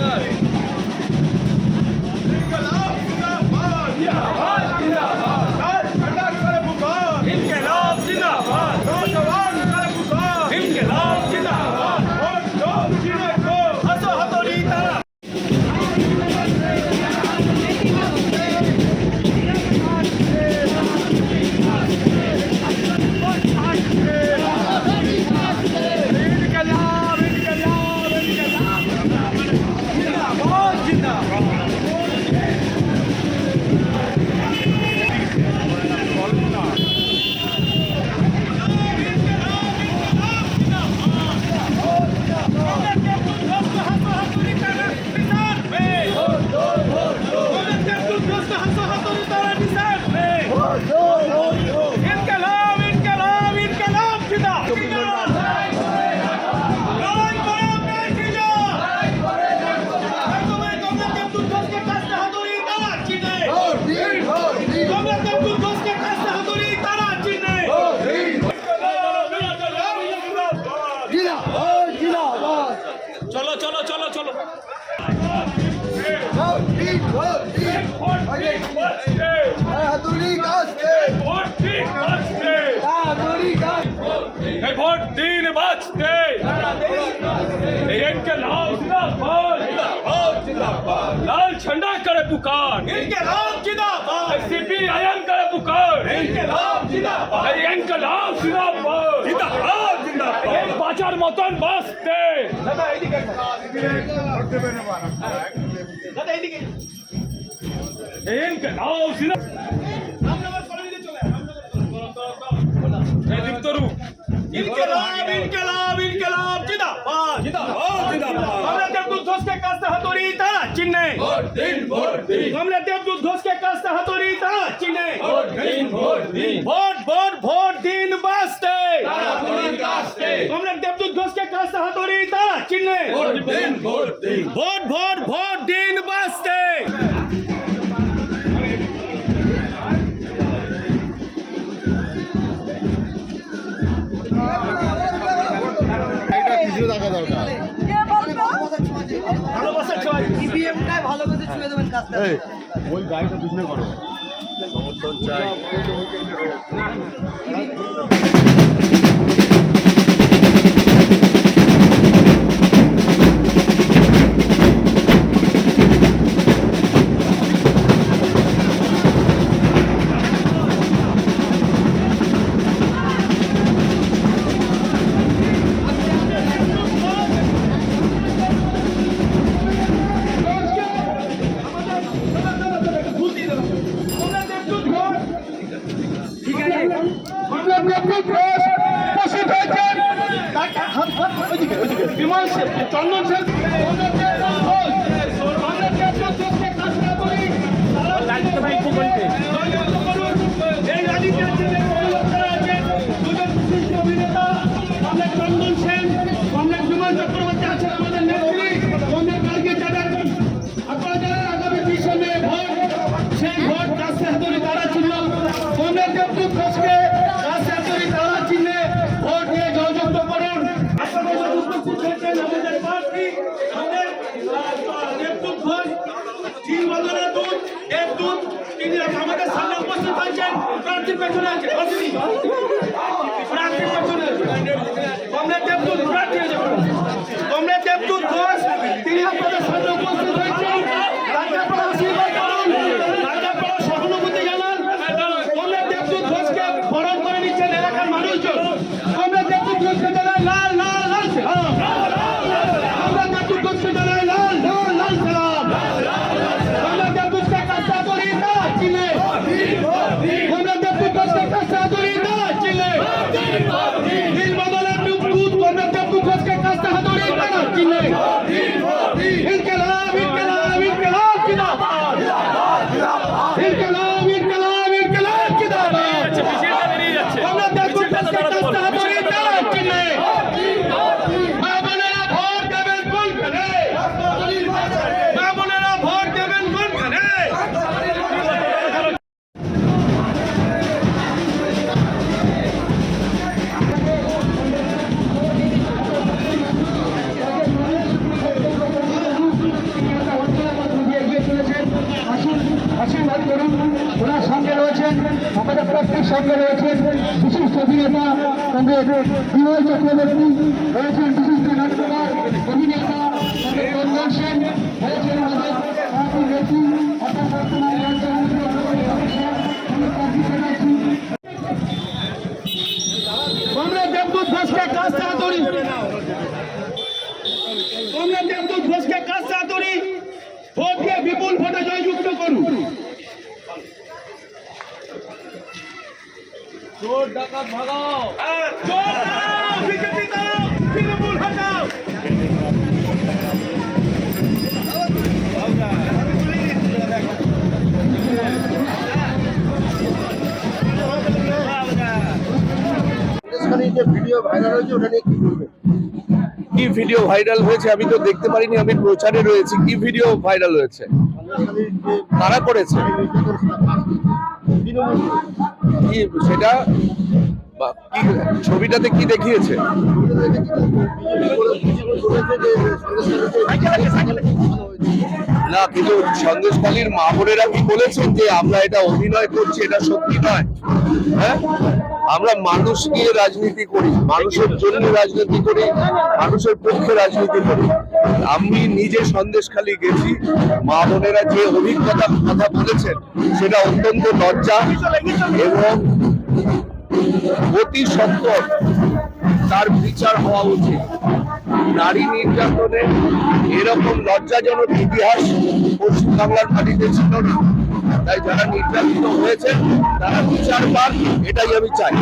Brother. पुकार इनकलाब जिंदाबाद सीपीआईएम करे पुकार इनकलाब जिंदाबाद এই ইনকলাব জিন্দাবাদ जिंदाबाद जिंदाबाद এই বাঁচার মতন বাঁচতে দাদা এইদিকে দাদা এইদিকে এই ইনকলাব জিন্দাবাদ রামনগর কলোনিতে চলে এই দীপ্তরু ইনকলাব ইনকলাব ইনকলাব জিন্দাবাদ জিন্দাবাদ জিন্দাবাদ আমরা দেবদূত ঘোষকে কাস্তে হাতুড়ি তারা চিহ্নে ভোট দিন ভোট দিন। আমরা দেবদূত ঘোষকে কাস্তে হাতুড়ি তারা চিহ্নে ভোট দিন ভোট দিন। ভোট ভোট ভোট দিন বাঁচতে। আমরা দেবদূত ঘোষকে কাস্তে হাতুড়ি তারা চিহ্নে ভোট দিন ভোট দিন। ভোট ভোট ভোট দিন বাঁচতে। এটা কিছু টাকা দরকার। ওই গাড়িটা পিছনে করো। সমর্থন চাই। ভোট হাতুড়ি তারা চিহ্ন কমরেড দেবদূত ঘোষকে কাস্তে হাতুড়ি তারা চিহ্নে ভোট দিয়ে জয়যুক্ত করুন আপনাদের উপস্থিত হয়েছেন আমাদের প্রার্থী আমাদের দেবদূত ঘোষ তিন বদলের দূত দেবদূত তিনি আমাদের সামনে উপস্থিত হয়েছেন প্রার্থীর পেছনে আছে অতিথি প্রার্থীর পেছনে আছে। কমরেড দেবদূত প্রার্থী হয়ে যাবেন কমরেড দেবদূত ঘোষ তিনি আপনাদের সামনে উপস্থিত হয়েছেন তাকে আপনারা আশীর্বাদ করুন তাকে আপনারা সহানুভূতি জানান কমরেড দেবদূত ঘোষকে করে এলাকার মানুষজন বিনয় চক্রবর্তী রয়েছেন বিশিষ্ট নাট্যকার, অভিনেতা রাজ্যমন্ত্রী দেবদূত ঘোষকে কাজটা হাতুড়ি কংগ্রেস দেবদূত বিপুল ভোটে জয়যুক্ত করুন। চোর ডাকাত ভাগাও। চোর দাও বিজেপি দাও তৃণমূল হটাও। যে ভিডিও ভাইরাল হয়েছে ওটা নিয়ে কি বলবেন? কি ভিডিও ভাইরাল হয়েছে আমি তো দেখতে পারিনি, আমি প্রচারে রয়েছি, কি ভিডিও ভাইরাল হয়েছে? তারা কারা করেছে? কি সেটা ছবিটাতে কি দেখিয়েছে? না, কিন্তু সন্দেশখালীর মা বোনেরা কি বলেছেন যে আমরা এটা অভিনয় করছি, এটা সত্যি নয়? হ্যাঁ? আমরা মানুষ নিয়ে রাজনীতি করি, মানুষের জন্য রাজনীতি করি, মানুষের পক্ষে রাজনীতি করি। আমি নিজে সন্দেশখালি গেছি, মা বোনেরা যে অভিজ্ঞতা কথা বলেছেন, সেটা অত্যন্ত লজ্জা এবং অতি সত্তর তার বিচার হওয়া উচিত। নারী নির্যাতনের এরকম লজ্জাজনক ইতিহাস পশ্চিমবাংলার মাটিতে ছিল না। তাই যারা নির্যাতিত হয়েছে তারা বিচার পান, এটাই আমি চাই।